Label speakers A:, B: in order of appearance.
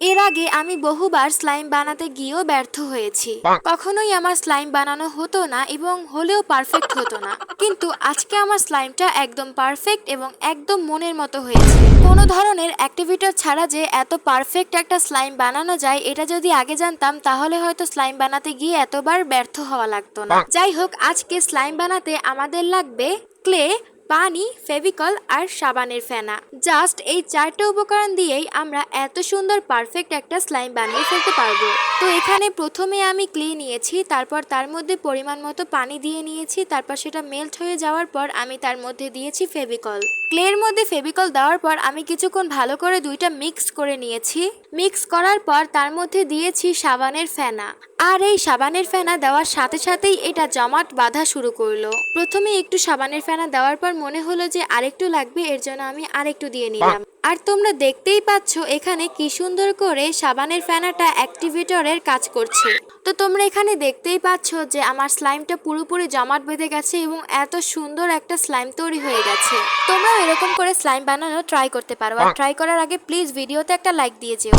A: এর আগে আমি বহুবার স্লাইম বানাতে গিয়েও ব্যর্থ হয়েছি। কখনোই আমার স্লাইম বানানো হতো না এবং হলেও পারফেক্ট হতো না। কিন্তু আজকে আমার স্লাইমটা একদম পারফেক্ট এবং একদম মনের মতো হয়েছে। কোনো ধরনের অ্যাক্টিভিটি ছাড়া যে এত পারফেক্ট একটা স্লাইম বানানো যায় এটা যদি আগে জানতাম তাহলে হয়তো স্লাইম বানাতে গিয়ে এতবার ব্যর্থ হওয়া লাগতো না। যাই হোক আজকে স্লাইম বানাতে আমাদের লাগবে ক্লে পানি, ফেভিকল আর সাবানের ফেনা। জাস্ট এই চারটে উপকরণ দিয়েই আমরা এত সুন্দর পারফেক্ট একটা স্লাইম বানিয়ে ফেলতে পারব। তো এখানে প্রথমে আমি ক্লে নিয়েছি, তারপর তার মধ্যে পরিমাণ মতো পানি দিয়ে নিয়েছি, তারপর সেটা মেল্ট হয়ে যাওয়ার পর আমি তার মধ্যে দিয়েছি ফেভিকল। ক্লের মধ্যে ফেভিকল দেওয়ার পর আমি কিছুক্ষণ ভালো করে দুইটা মিক্স করে নিয়েছি। মিক্স করার পর তার মধ্যে দিয়েছি সাবানের ফেনা। আর এই সাবানের ফেনা দেওয়ার সাথে সাথেই এটা জমাট বাঁধা শুরু করল। প্রথমে একটু সাবানের ফেনা দেওয়ার পর মনে হলো যে আরেকটু লাগবে এর জন্য আমি আরেকটু দিয়ে নিলাম। আর তোমরা দেখতেই পাচ্ছ এখানে কি সুন্দর করে সাবানের ফেনাটা অ্যাক্টিভেটরের কাজ করছে। তো তোমরা এখানে দেখতেই পাচ্ছ যে আমার স্লাইমটা পুরোপুরি জমাট বেঁধে গেছে এবং এত সুন্দর একটা স্লাইম তৈরি হয়ে গেছে। তোমরাও এরকম করে স্লাইম বানানো ট্রাই করতে পারো। আর ট্রাই করার আগে প্লিজ ভিডিওতে একটা লাইক দিয়ে যেও।